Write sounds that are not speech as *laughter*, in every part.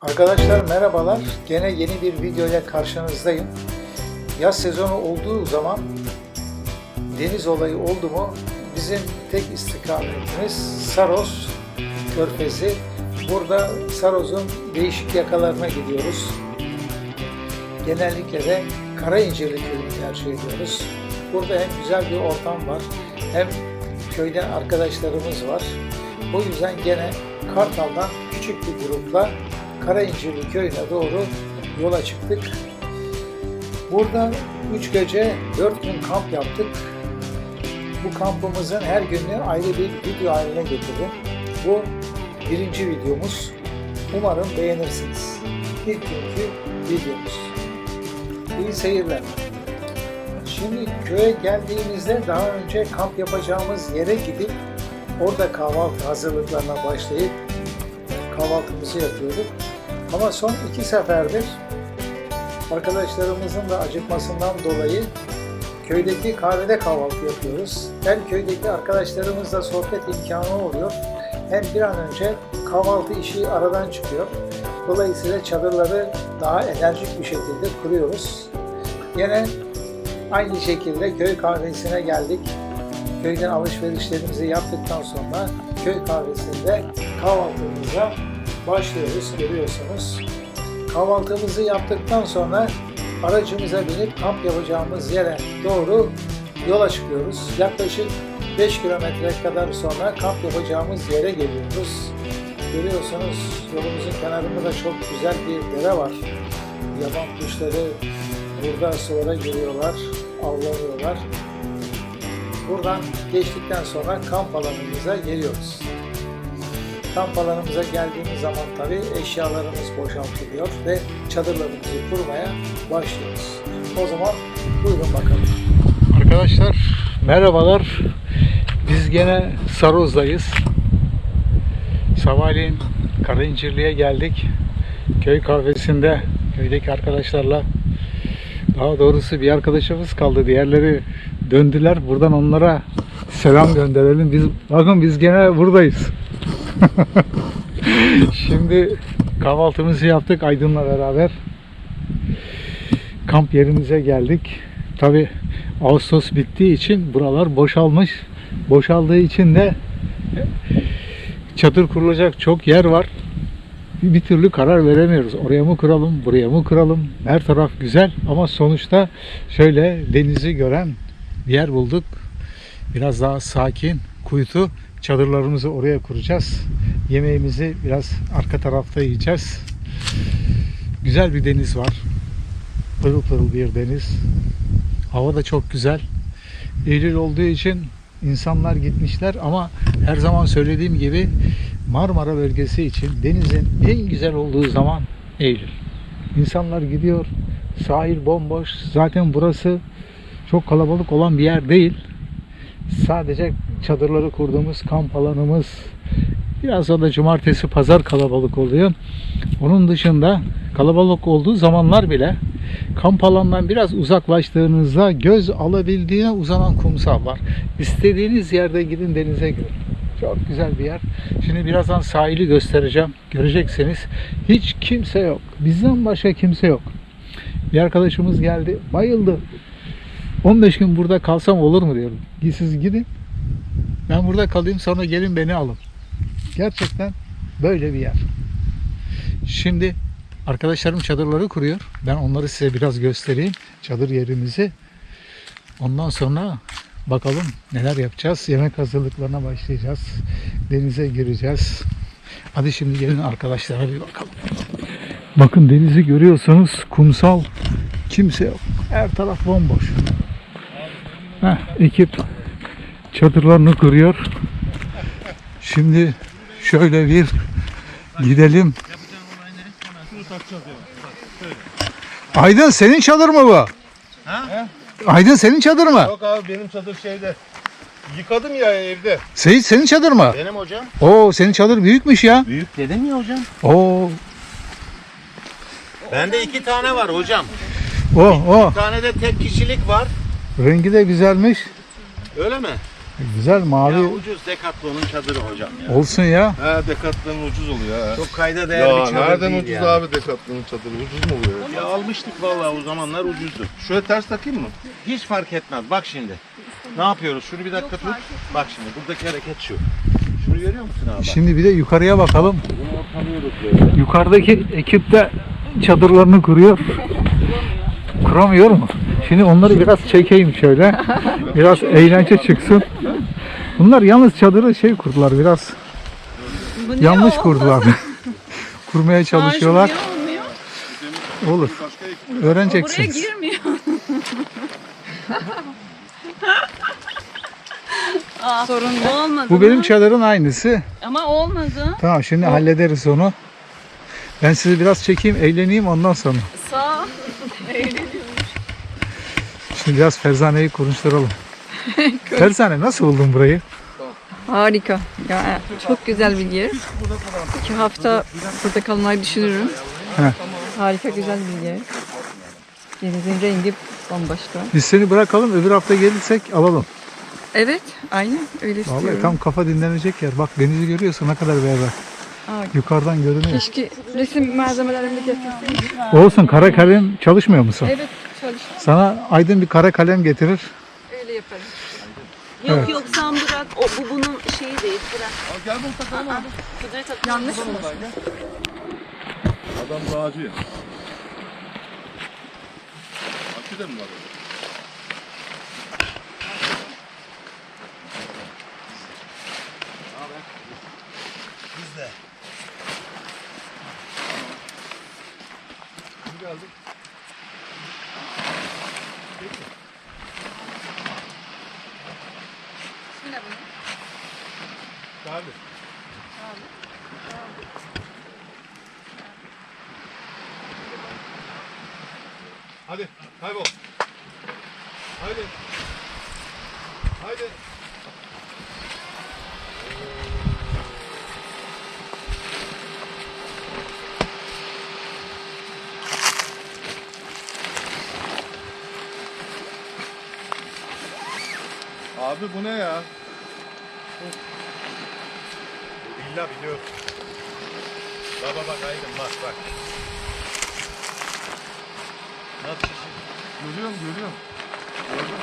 Arkadaşlar merhabalar. Gene yeni bir videoyla karşınızdayım. Yaz sezonu olduğu zaman deniz olayı oldu mu bizim tek istikametimiz Saros Körfezi. Burada Saros'un değişik yakalarına gidiyoruz. Genellikle de Karayincirli köyünü tercih ediyoruz. Burada hem güzel bir ortam var hem köyden arkadaşlarımız var. O yüzden gene Kartal'dan küçük bir grupla Karayincirli köyüne doğru yola çıktık. Burada 3 gece 4 gün kamp yaptık. Bu kampımızın her gününü ayrı bir video haline getirdim. Bu birinci videomuz. Umarım beğenirsiniz. İlk günkü videomuz. İyi seyirler. Şimdi köye geldiğimizde daha önce kamp yapacağımız yere gidip orada kahvaltı hazırlıklarına başlayıp kahvaltımızı yapıyorduk. Ama son iki seferdir arkadaşlarımızın da acıkmasından dolayı köydeki kahvede kahvaltı yapıyoruz. Hem köydeki arkadaşlarımızla sohbet imkanı oluyor hem bir an önce kahvaltı işi aradan çıkıyor. Dolayısıyla çadırları daha enerjik bir şekilde kuruyoruz. Yine aynı şekilde köy kahvesine geldik. Köyden alışverişlerimizi yaptıktan sonra köy kahvesinde kahvaltımıza başlıyoruz görüyorsunuz. Kahvaltımızı yaptıktan sonra aracımıza binip kamp yapacağımız yere doğru yola çıkıyoruz. Yaklaşık 5 kilometre kadar sonra kamp yapacağımız yere geliyoruz. Görüyorsunuz yolumuzun kenarında da çok güzel bir dere var. Yaban kuşları burada sonra geliyorlar, avlanıyorlar. Buradan geçtikten sonra kamp alanımıza geliyoruz. Kamp alanımıza geldiğimiz zaman tabii eşyalarımız boşaltılıyor ve çadırlarımızı kurmaya başlıyoruz. O zaman buyurun bakalım. Arkadaşlar merhabalar. Biz gene Saroz'dayız. Sabahleyin Karayincirli'ye geldik. Köy kahvesinde köydeki arkadaşlarla daha doğrusu bir arkadaşımız kaldı. Diğerleri döndüler. Buradan onlara selam gönderelim. Biz bakın biz gene buradayız. *laughs* Şimdi kahvaltımızı yaptık Aydın'la beraber. Kamp yerimize geldik. Tabi Ağustos bittiği için buralar boşalmış. Boşaldığı için de çadır kurulacak çok yer var. Bir, türlü karar veremiyoruz. Oraya mı kuralım, buraya mı kuralım? Her taraf güzel ama sonuçta şöyle denizi gören bir yer bulduk. Biraz daha sakin, kuytu. Çadırlarımızı oraya kuracağız. Yemeğimizi biraz arka tarafta yiyeceğiz. Güzel bir deniz var. Pırıl pırıl bir deniz. Hava da çok güzel. Eylül olduğu için insanlar gitmişler ama her zaman söylediğim gibi Marmara bölgesi için denizin en güzel olduğu zaman Eylül. İnsanlar gidiyor. Sahil bomboş. Zaten burası çok kalabalık olan bir yer değil. Sadece çadırları kurduğumuz kamp alanımız biraz da cumartesi pazar kalabalık oluyor. Onun dışında kalabalık olduğu zamanlar bile kamp alanından biraz uzaklaştığınızda göz alabildiğine uzanan kumsal var. İstediğiniz yerde gidin denize görün. Çok güzel bir yer. Şimdi birazdan sahili göstereceğim. Göreceksiniz. Hiç kimse yok. Bizden başka kimse yok. Bir arkadaşımız geldi. Bayıldı. 15 gün burada kalsam olur mu diyorum. Siz gidin. Ben burada kalayım sonra gelin beni alın. Gerçekten böyle bir yer. Şimdi arkadaşlarım çadırları kuruyor. Ben onları size biraz göstereyim. Çadır yerimizi. Ondan sonra bakalım neler yapacağız. Yemek hazırlıklarına başlayacağız. Denize gireceğiz. Hadi şimdi gelin arkadaşlara bir bakalım. Bakın denizi görüyorsanız kumsal kimse yok. Her taraf bomboş. Heh, ekip çadırlarını kuruyor. Şimdi şöyle bir gidelim. Aydın senin çadır mı bu? Ha? Aydın senin çadır mı? Yok abi benim çadır şeyde. Yıkadım ya evde. Seyit senin çadır mı? Benim hocam. Oo senin çadır büyükmüş ya. Büyük dedim ya hocam. Oo Bende iki tane var hocam. o o Bir tane de tek kişilik var. Rengi de güzelmiş. Öyle mi? Güzel mavi Ya ucuz Decathlon'un çadırı hocam ya. olsun ya. He Decathlon ucuz oluyor ha. Çok kayda değer Ya bir çadır nereden değil ucuz yani. abi Decathlon'un çadırı? Ucuz mu oluyor? Ya almıştık vallahi o zamanlar ucuzdu. Şöyle ters takayım mı? Hiç fark etmez. Bak şimdi. Ne yapıyoruz? Şunu bir dakika tut. Bak şimdi buradaki hareket şu. Şunu görüyor musun abi? Şimdi bir de yukarıya bakalım. Bunu ortalıyoruz böyle. Yukarıdaki ekip de çadırlarını kuruyor. *laughs* Kuramıyor mu? Şimdi onları biraz çekeyim şöyle. Biraz eğlence çıksın. Bunlar yalnız çadırı şey kurdular biraz. Yanlış kurdular. *laughs* Kurmaya çalışıyorlar. Olur. Buraya Öğreneceksiniz. girmiyor. Aa, sorun olmadı. Bu benim çadırın aynısı. Ama olmadı. Tamam şimdi hallederiz onu. Ben sizi biraz çekeyim, eğleneyim ondan sonra. Sağ. *laughs* Şimdi biraz Ferzane'yi konuşturalım. *laughs* Ferzane nasıl buldun burayı? Harika. Ya, çok güzel bir yer. İki hafta burada kalmayı düşünürüm. Heh. Harika güzel bir yer. Denizin rengi bambaşka. Biz seni bırakalım, öbür hafta gelirsek alalım. Evet, aynen öyle Vallahi istiyorum. tam kafa dinlenecek yer. Bak denizi görüyorsun ne kadar beraber. Aa, Yukarıdan görünüyor. keşke resim malzemelerimi getirseydim. Olsun kara kalem çalışmıyor musun? Evet, çalıştım. Sana Aydın bir kara kalem getirir. Öyle yaparım. Yok Evet. yok sen bırak. O, bu bunun şeyi değil. Bırak. Gel bunu takalım abi. Kudret atın. Yanlış mı? Adam dağcı ya. Akü de mi var? orada? Bizde. Abi. Hadi kaybol. Haydi. Haydi. Abi bu ne ya? İlla biliyor. Baba bak Aydın bak bak. Nasıl şişir? Görüyorum görüyorum. Gördüm.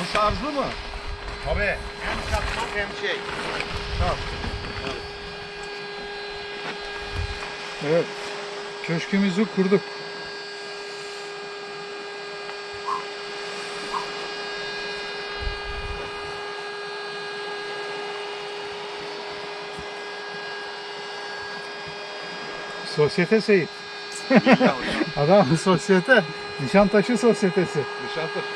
O şarjlı mı? Tabii. Hem çakmak hem şey. Evet. Köşkümüzü kurduk. Sosyete Seyit. Adam sosyete. Nişantaşı sosyetesi. Nişantaşı.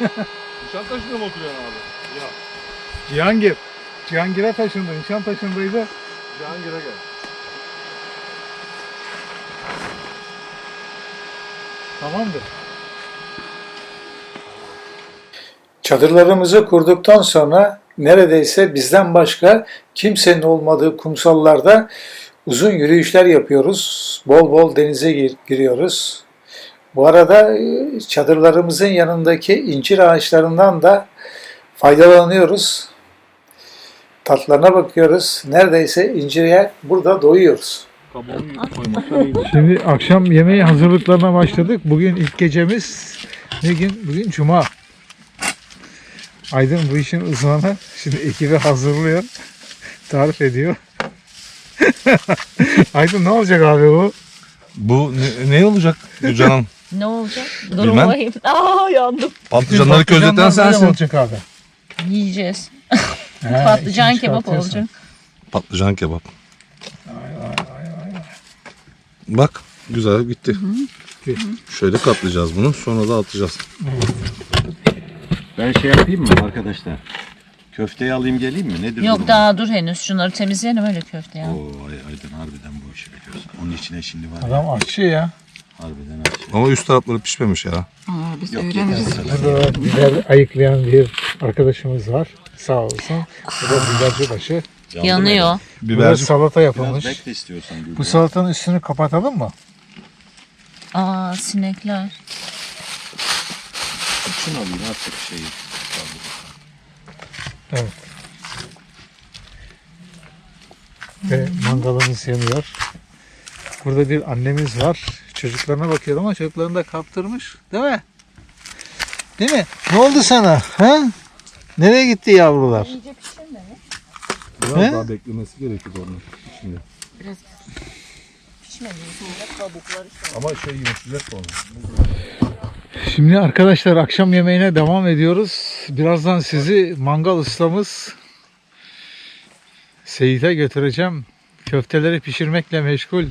*laughs* Nişantaşı'nda mı oturuyorsun abi? Ya. Cihangir. Cihangir'e taşındı. Nişantaşı'ndaydı. Cihangir'e gel. Tamamdır. Çadırlarımızı kurduktan sonra neredeyse bizden başka kimsenin olmadığı kumsallarda uzun yürüyüşler yapıyoruz. Bol bol denize gir- giriyoruz. Bu arada e, çadırlarımızın yanındaki incir ağaçlarından da faydalanıyoruz. Tatlarına bakıyoruz. Neredeyse incire burada doyuyoruz. Şimdi akşam yemeği hazırlıklarına başladık. Bugün ilk gecemiz. Ne gün? Bugün Cuma. Aydın bu işin uzmanı. Şimdi ekibi hazırlıyor. Tarif ediyor. *laughs* Aydın ne olacak abi bu? Bu ne, ne olacak Gülcan Hanım? Ne olacak? Bilmem. *laughs* Aa yandım. Patlıcanları közleten sensin. olacak abi. Yiyeceğiz. He, *laughs* Patlıcan işini kebap çıkartıyorsun. olacak. Patlıcan kebap. Bak güzel gitti. Şöyle katlayacağız bunu sonra da atacağız. Ben şey yapayım mı arkadaşlar? Köfteyi alayım geleyim mi? Nedir Yok durum? daha dur henüz. Şunları temizleyelim öyle köfte ya. Oo Ay- Aydın harbiden bu işi biliyorsun. Onun içine şimdi var ya. Adam aşçı ya. Ama üst tarafları pişmemiş ya. Aa, biz Yok öğreniriz. Burada biber ayıklayan bir arkadaşımız var. Sağ olsun. Bu da biberci başı. Yanıyor. Burada Biberci salata Biraz yapılmış. bekle istiyorsan Gülben. Bu salatanın üstünü kapatalım mı? Aa sinekler. Şunu alayım artık şeyi. Ve mangalımız yanıyor. Burada bir annemiz var. Çocuklarına bakıyor ama çocuklarını da kaptırmış. Değil mi? Değil mi? Ne oldu sana? Ha? Nereye gitti yavrular? Biraz He? daha beklemesi gerekiyor onun şimdi. Ama şey yumuşayacak sonra. Şimdi arkadaşlar akşam yemeğine devam ediyoruz. Birazdan sizi mangal ustamız Seyit'e götüreceğim. Köfteleri pişirmekle meşgul.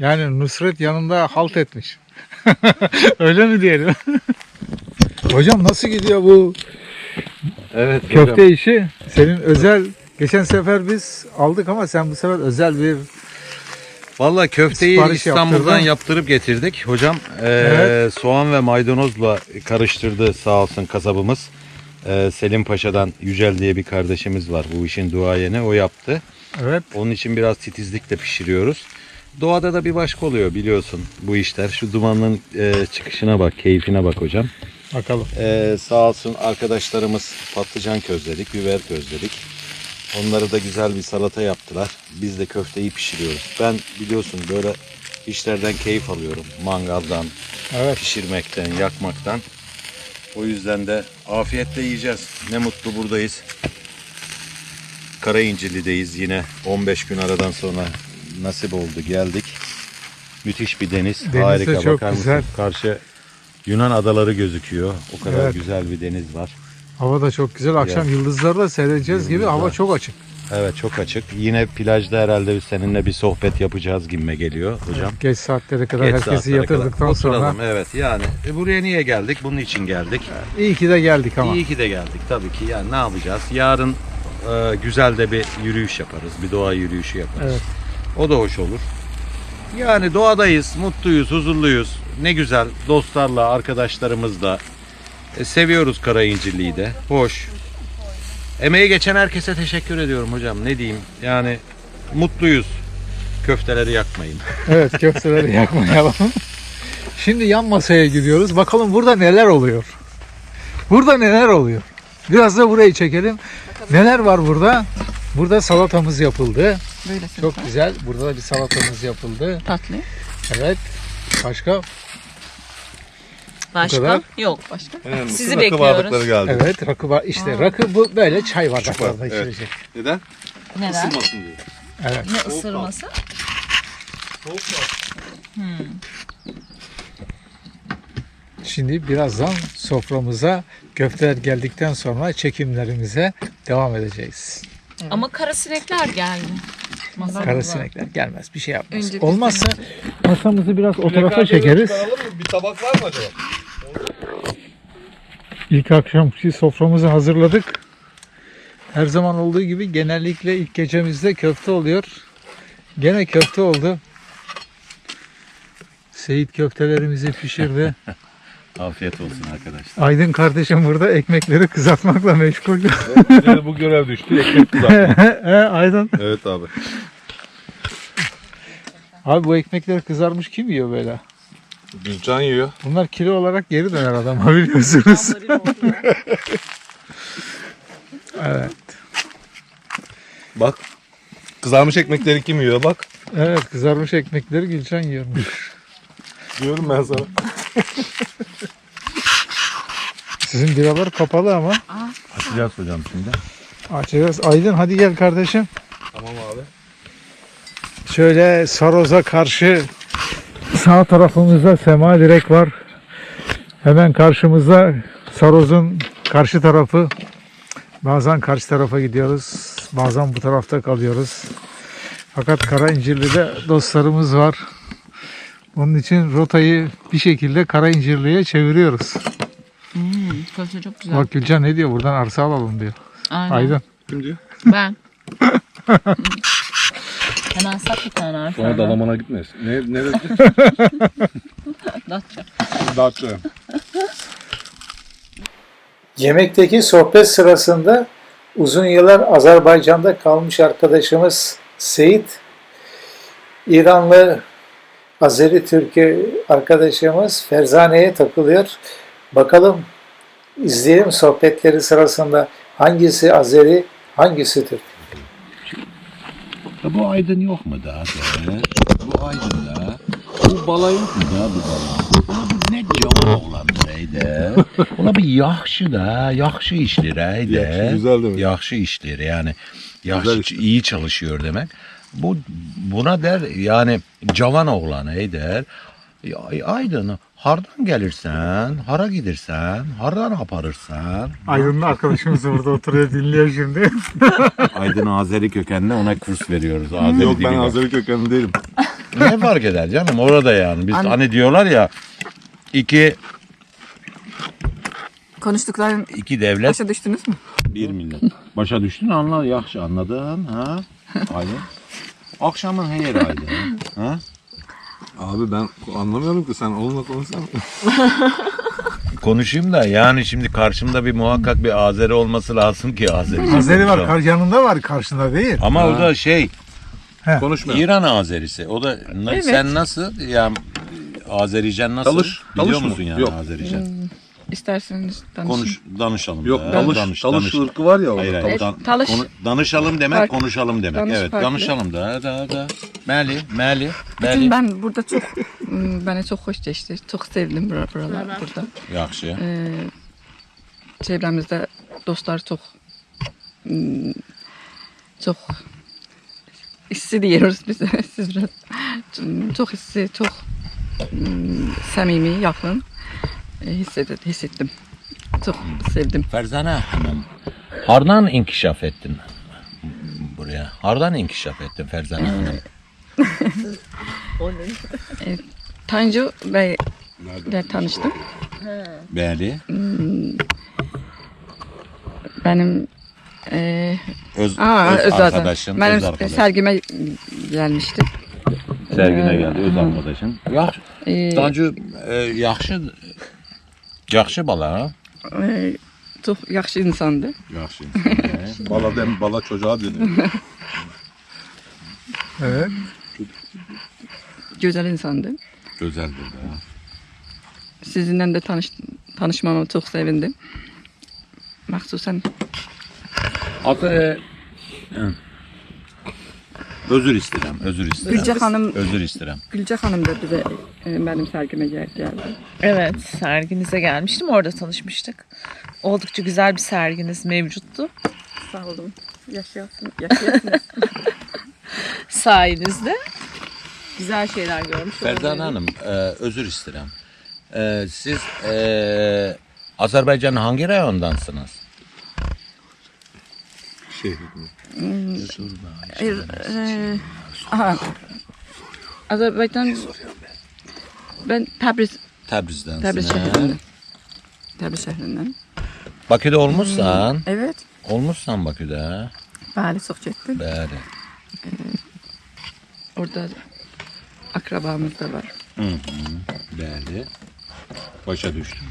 Yani Nusret yanında halt etmiş. *laughs* Öyle mi diyelim? *laughs* Hocam nasıl gidiyor bu Evet köfte işi? Senin özel geçen sefer biz aldık ama sen bu sefer özel bir Valla köfteyi Sipariş İstanbul'dan yaptırdın. yaptırıp getirdik. Hocam eee, Evet. soğan ve maydanozla karıştırdı sağ olsun kasabımız. Eee, Selim Paşa'dan Yücel diye bir kardeşimiz var. Bu işin duayeni o yaptı. evet Onun için biraz titizlikle pişiriyoruz. Doğada da bir başka oluyor biliyorsun bu işler. Şu dumanın eee, çıkışına bak, keyfine bak hocam. bakalım. Ee, sağ olsun arkadaşlarımız patlıcan közledik, biber közledik. Onları da güzel bir salata yaptılar. Biz de köfteyi pişiriyoruz. Ben biliyorsun böyle işlerden keyif alıyorum. Mangaldan, Evet. pişirmekten, yakmaktan. O yüzden de afiyetle yiyeceğiz. Ne mutlu buradayız. Karayincirli'deyiz yine. 15 gün aradan sonra nasip oldu geldik. Müthiş bir deniz. Deniz de Harika çok bakar güzel. mısın? Karşı Yunan adaları gözüküyor. O kadar Evet. güzel bir deniz var. Hava da çok güzel. Akşam yıldızları da seyredeceğiz gibi Yıldızlar. hava çok açık. Evet çok açık. Yine plajda herhalde biz seninle bir sohbet yapacağız gibime geliyor hocam. Geç saatlere kadar Geç herkesi saatlere kadar yatırdıktan sonra oturalım, Evet yani e, buraya niye geldik? Bunun için geldik. iyi ki de geldik ama. İyi ki de geldik tabii ki. Yani ne yapacağız? Yarın e, güzel de bir yürüyüş yaparız. Bir doğa yürüyüşü yaparız. Evet. O da hoş olur. Yani doğadayız, mutluyuz, huzurluyuz. Ne güzel dostlarla, arkadaşlarımızla. E, seviyoruz Karayincirli'yi de. Hoş. Emeği geçen herkese teşekkür ediyorum hocam. Ne diyeyim? Yani mutluyuz. Köfteleri yakmayın. *laughs* Evet köfteleri yakmayalım. Şimdi yan masaya gidiyoruz. Bakalım burada neler oluyor. Burada neler oluyor. Biraz da burayı çekelim. Neler var burada? Burada salatamız yapıldı. Böyle Çok güzel. Burada da bir salatamız yapıldı. tatlı. Evet. Başka? Başka? kadar. Yok. Başka? Sizi bekliyoruz. geldi. Evet rakı var. İşte rakı bu böyle çay bardaklarında evet. içilecek. Neden? Neden? Isınmasın diye. Evet. Ne ısırması? Şimdi birazdan soframıza köfteler geldikten sonra çekimlerimize devam edeceğiz. Ama kara sinekler geldi. Masamıza. Kara sinekler gelmez. Bir şey yapmaz. Önce biz Olmazsa masamızı biraz o tarafa çekeriz. Bir tabak var mı acaba? İlk akşamki soframızı hazırladık. Her zaman olduğu gibi genellikle ilk gecemizde köfte oluyor. Gene köfte oldu. Seyit köftelerimizi pişirdi. *laughs* Afiyet olsun arkadaşlar. Aydın kardeşim burada ekmekleri kızartmakla meşgul. Yine bu görev düştü. Ekmek kızartma. *laughs* He, Aydın. evet abi. Abi bu ekmekler kızarmış kim yiyor böyle? Gülcan yiyor. Bunlar kilo olarak geri döner adama *laughs* biliyorsunuz. *laughs* evet. Bak. Kızarmış ekmekleri kim yiyor bak. Evet kızarmış ekmekleri Gülcan yiyormuş. Diyorum ben sana. Sizin biralar kapalı ama. Açacağız hocam şimdi. Açacağız. Aydın hadi gel kardeşim. Tamam abi. Şöyle Saroz'a karşı sağ tarafımızda Sema Direk var. Hemen karşımızda Saroz'un karşı tarafı. Bazen karşı tarafa gidiyoruz. Bazen bu tarafta kalıyoruz. Fakat Karayincirli'de dostlarımız var. Onun için rotayı bir şekilde Karayincirli'ye çeviriyoruz. Hmm, köfte çok güzel. Bak Gülcan ne diyor? Buradan arsa alalım diyor. Aynen. Aydın. Kim diyor? Ben. *laughs* Hemen sat bir tane artık. Sonra Dalaman'a gitmez. Ne, ne dedi? *laughs* Datça. Datça. Yemekteki sohbet sırasında uzun yıllar Azerbaycan'da kalmış arkadaşımız Seyit, İranlı Azeri Türk'ü arkadaşımız Ferzane'ye takılıyor. Bakalım izleyelim sohbetleri sırasında Hangisi Azeri, hangisi Türk? Ya bu aydın yok mu da? be? Bu aydın da. Bu bala yok mu da bu bala? Ulan bu ne cavan oğlan reyde. Ulan bir yaxşı da, yaxşı işli reyde. Yaxşı, güzel demek. Yaxşı işleri yani. Yaxşı Güzel iyi çalışıyor demek. Bu buna der yani cavan oğlan ey der. Ya, Aydın hardan gelirsen, hara gidersen, hardan aparırsan. Aydın'ın arkadaşımız burada oturuyor dinliyor şimdi. *laughs* Aydın Azeri kökenli ona kurs veriyoruz. Azeri Yok ben. Azeri kökenli değilim. Ne fark eder canım orada yani. Biz An- hani diyorlar ya iki Konuştukların iki devlet başa düştünüz mü? bir millet. Başa düştün anla yaxşı anladın ha? Aydın. Akşamın her aydın. Ha? Abi ben anlamıyorum ki sen onunla konuşsana. *laughs* Konuşayım da yani şimdi karşımda bir muhakkak bir Azeri olması lazım ki Azeri. Azeri var, kar- yanında var karşında değil. Ama o da şey Konuşma. İran Azerisi. O da na- Evet. sen nasıl ya Azericen nasıl? Talış- Biliyor talış mı? musun yani Yok. Azericen? İsterseniz danışın. Konuş danışalım. Yok da. talış, Danış, talış danış. ırkı var ya orada. Hayır hayır. Evet, Dan- talış- konu- danışalım demek, Farklı. konuşalım demek. Danış evet, farklı. danışalım da da da. Meli, meli, Bütün meli. ben burada çok ım, bana çok hoş geçti. Çok sevdim bura- buralar burada. Yaxşı. Ee, çevremizde dostlar çok ım, çok hissi diyoruz biz. *laughs* Siz biraz çok hissi, çok ım, samimi, yakın e. Çok sevdim. Ferzana Hanım, hardan inkişaf ettin buraya? Hardan inkişaf ettin Ferzana Hanım? *laughs* Tanju Bey ile tanıştım. Bəli. Benim e, Öz, aa, öz, öz arkadaşın, Benim öz arkadaşın. sergime gelmişti. Sergine geldi, öz arkadaşın. Yaxşı. E, Tanju, e, yaxşı, yaxşı bala. ha? e, çok yaxşı insandı. Yaxşı. *laughs* Bala dem, bala çocuğa dönüyor. Evet. Güzel insandı. Gözəldir də. Sizinle de tanış, tanışmama çok sevindim. Mahsusen Atı e, özür istəyirəm, özür istəyirəm. Gülce Hanım Özür istəyirəm. Gülce Hanım da bize e, benim sergime gel- geldi. Evet, serginize gelmiştim. Orada tanışmıştık. Oldukça güzel bir serginiz mevcuttu. Sağ olun. Yaşayasın, *laughs* yaşayasın. Sayenizde güzel şeyler görmüş oldum. Hanım, e, özür istəyirəm. E, siz e, Azərbaycanın hangi rayondansınız? Şey, E, e, aha. Azerbaycan ben Təbriz Təbrizdənsən. Təbriz şehrinden. Təbriz şehrinden. Bakıda olmuşsan? Evet. Olmuşsan Bakıda. Bəli, çox getdim. Bəli. Orada akrabamız da var. Bəli. Başa düşdüm.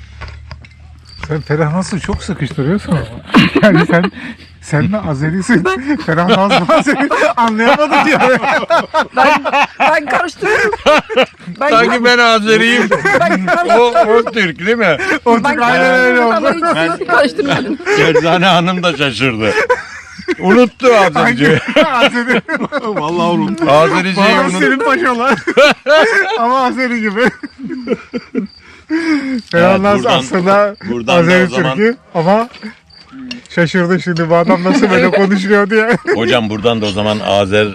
Sen Ferah nasıl çok sıkıştırıyorsun. *laughs* Yani sen sen de Azerisin. Ferah nasıl *laughs* Azeri anlayamadım ya. Ben, ben karıştırıyorum. Ben, Sanki ben Azeriyim. o, o Türk değil mi? O Türk aynen öyle oldu. Hiç karıştırmadım. Ferzane Hanım da şaşırdı. Unuttu Azerici. Azeri. *laughs* Vallahi unuttum. Azericeyi Bana unuttu. senin paşalar. *laughs* Ama Azeri gibi. *laughs* Naz buradan- aslında buradan da Azeri o zaman- Türk'ü ama şaşırdı şimdi bu adam nasıl böyle konuşuyor diye. Hocam buradan da o zaman Azer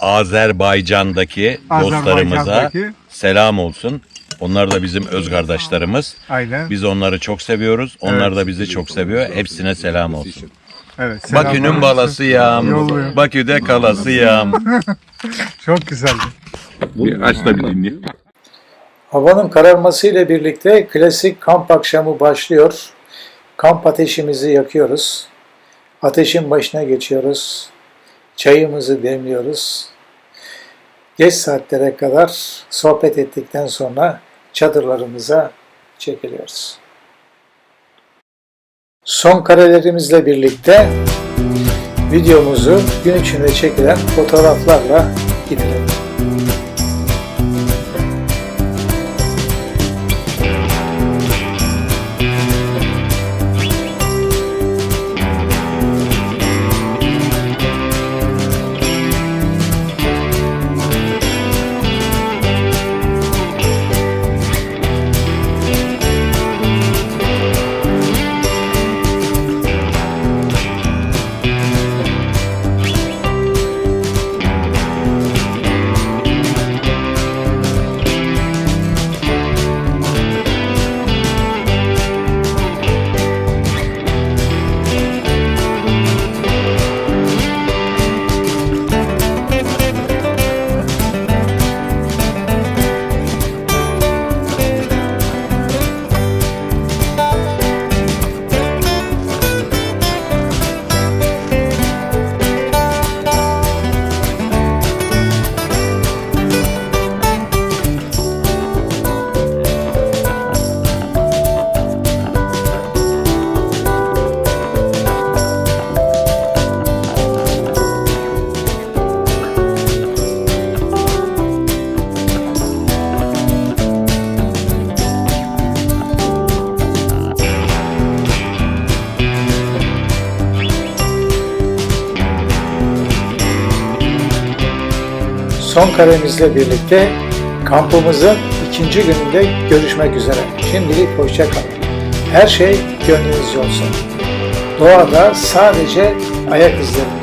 Azerbaycan'daki dostlarımıza Azerbaycan'daki. selam olsun. Onlar da bizim öz kardeşlerimiz. Aynen. Biz onları çok seviyoruz. Onlar Evet. da bizi çok seviyor. Hepsine selam olsun. Evet. Bakü'nün balasıyam. Bakü'de kalasıyam. *laughs* Çok güzeldi. Bir aç da bir dinle. Havanın kararması ile birlikte klasik kamp akşamı başlıyor. Kamp ateşimizi yakıyoruz. Ateşin başına geçiyoruz. Çayımızı demliyoruz. Geç saatlere kadar sohbet ettikten sonra çadırlarımıza çekiliyoruz. Son karelerimizle birlikte videomuzu gün içinde çekilen fotoğraflarla gidelim. Son karemizle birlikte kampımızın ikinci gününde görüşmek üzere. Şimdilik hoşça kalın. Her şey gönlünüzce olsun. Doğada sadece ayak bırakalım.